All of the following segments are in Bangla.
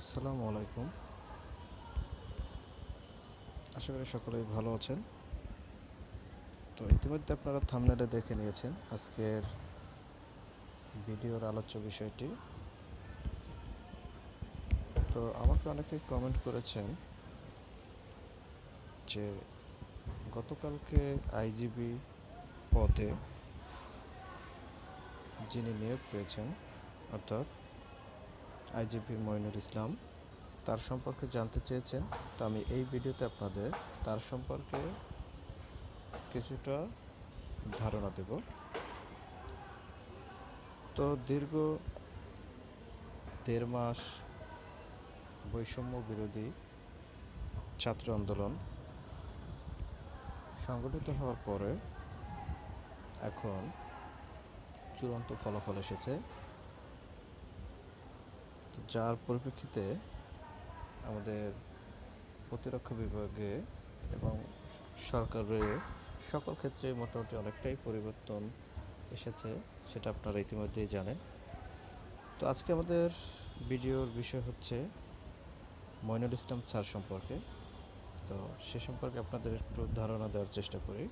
আসসালামু আলাইকুম। আশা করি সকলেই ভালো আছেন। তো ইতিমধ্যে আপনারা থামনেলে দেখে নিয়েছেন আজকের ভিডিওর আলোচ্য বিষয়টি। তো আমাকে অনেকে কমেন্ট করেছেন যে গতকালকে আইজিবি পদে যিনি নিয়োগ পেয়েছেন, অর্থাৎ আইজিপি মইনুল ইসলাম তার সম্পর্কে জানতে চেয়েছেন। তো আমি এই ভিডিওতে আপনাদের তার সম্পর্কে কিছুটা ধারণা দেব। তো দীর্ঘ দেড় মাস বৈষম্য বিরোধী ছাত্র আন্দোলন সংগঠিত হওয়ার পরে এখন চূড়ান্ত ফলাফল এসেছে। তো যার পরিপ্রেক্ষিতে আমাদের প্রতিরক্ষা বিভাগে এবং সরকারের সকল ক্ষেত্রে মোটামুটি অনেকটাই পরিবর্তন এসেছে, সেটা আপনারা ইতিমধ্যেই জানেন। তো আজকে আমাদের ভিডিওর বিষয় হচ্ছে মইনুল ইসলাম স্যার সম্পর্কে। তো সে সম্পর্কে আপনাদের একটু ধারণা দেওয়ার চেষ্টা করি।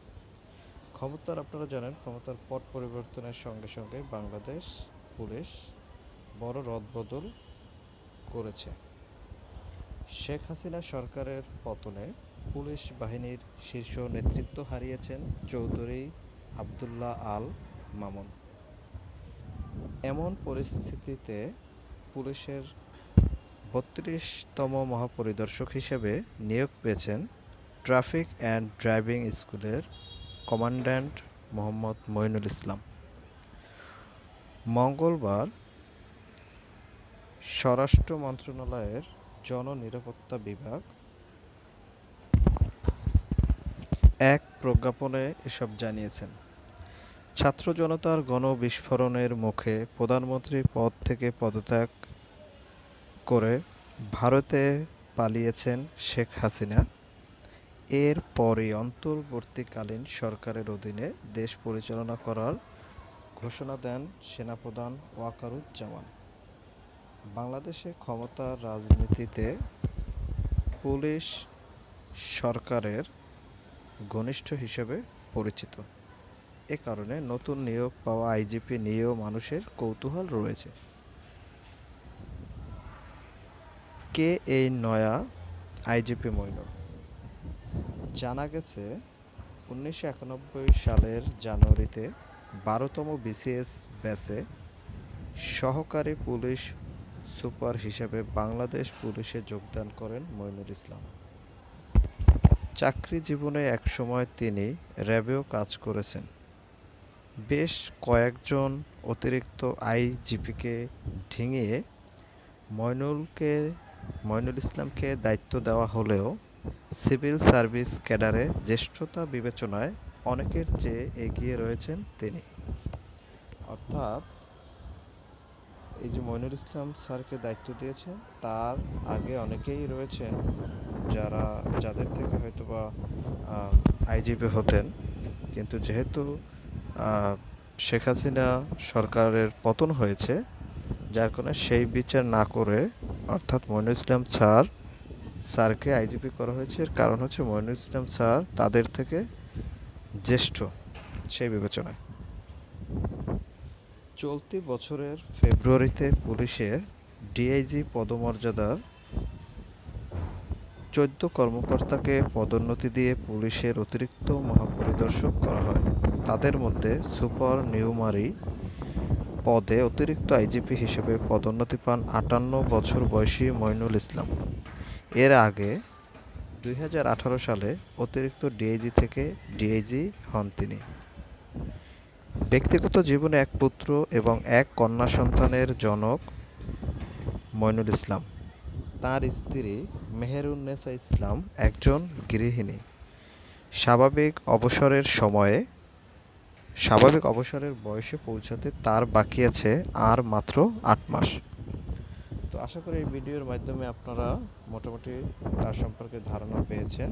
ক্ষমতার আপনারা জানেন, ক্ষমতার পট পরিবর্তনের সঙ্গে সঙ্গে বাংলাদেশ, পুলিশ, বড় রদবদল করেছে। শেখ হাসিনা সরকারের পতনে পুলিশ বাহিনীর শীর্ষ নেতৃত্ব হারিয়েছেন চৌধুরী আবদুল্লাহ আল মামুন। এমন পরিস্থিতিতে পুলিশের বত্রিশতম মহাপরিদর্শক হিসেবে নিয়োগ পেয়েছেন ট্রাফিক অ্যান্ড ড্রাইভিং স্কুলের কমান্ড্যান্ট মোহাম্মদ মইনুল ইসলাম। মঙ্গলবার স্বরাষ্ট্র মন্ত্রণালয়ের জননিরাপত্তা বিভাগ এক প্রজ্ঞাপনে এসব জানিয়েছেন। ছাত্র জনতার গণবিস্ফোরণের মুখে প্রধানমন্ত্রী পদ থেকে পদত্যাগ করে ভারতে পালিয়েছেন শেখ হাসিনা। এর পরই অন্তর্বর্তীকালীন সরকারের অধীনে দেশ পরিচালনা করার ঘোষণা দেন সেনাপ্রধান ওয়াকারুজ্জামান। বাংলাদেশে ক্ষমতার রাজনীতিতে পুলিশ সরকারের ঘনিষ্ঠ হিসেবে পরিচিত। এ কারণে নতুন নিয়োগ পাওয়া আইজিপি নিয়েও মানুষের কৌতূহল রয়েছে। কে এই নয়া আইজিপি মইনুল জানা গেছে, উনিশশো একানব্বই সালের জানুয়ারিতে বারোতম বিসিএস ব্যাচে সহকারী পুলিশ সুপার হিসেবে বাংলাদেশ পুলিশে যোগদান করেন মইনুল ইসলাম। চাকরি জীবনে একসময় তিনি র্যাবেও কাজ করেছেন। বেশ কয়েকজন অতিরিক্ত আইজিপিকে ঢিঙিয়ে মইনুলকে, মইনুল ইসলামকে দায়িত্ব দেওয়া হলেও সিভিল সার্ভিস ক্যাডারে জ্যেষ্ঠতা বিবেচনায় অনেকের চেয়ে এগিয়ে রয়েছেন তিনি। অর্থাৎ এই যে মইনুল ইসলাম স্যারকে দায়িত্ব দিয়েছে, তার আগে অনেকেই রয়েছেন যারা, যাদের থেকে হয়তো বা আইজিপি হতেন। কিন্তু যেহেতু শেখ হাসিনা সরকারের পতন হয়েছে, যার কারণে সেই বিচার না করে অর্থাৎ মইনুল ইসলাম স্যার, স্যারকে আইজিপি করা হয়েছে। এর কারণ হচ্ছে মইনুল ইসলাম স্যার তাদের থেকে জ্যেষ্ঠ, সেই বিবেচনায়। চলতি বছরের ফেব্রুয়ারিতে পুলিশের ডিআইজি পদমর্যাদার চোদ্দ কর্মকর্তাকে পদোন্নতি দিয়ে পুলিশের অতিরিক্ত মহাপরিদর্শক করা হয়। তাদের মধ্যে সুপার নিউমারি পদে অতিরিক্ত আইজিপি হিসেবে পদোন্নতি পান আটান্ন বছর বয়সী মইনুল ইসলাম। এর আগে দুই হাজার আঠারো সালে অতিরিক্ত ডিআইজি থেকে ডিআইজি হন তিনি। ব্যক্তিগত জীবনে এক পুত্র এবং এক কন্যা সন্তানের জনক মইনুল ইসলাম। তার স্ত্রী মেহেরুন্নেসা ইসলাম একজন গৃহিণী। স্বাভাবিক অবসরের সময়ে, স্বাভাবিক অবসরের বয়সে পৌঁছাতে তার বাকি আছে আর মাত্র আট মাস। তো আশা করি এই ভিডিওর মাধ্যমে আপনারা মোটামুটি তার সম্পর্কে ধারণা পেয়েছেন।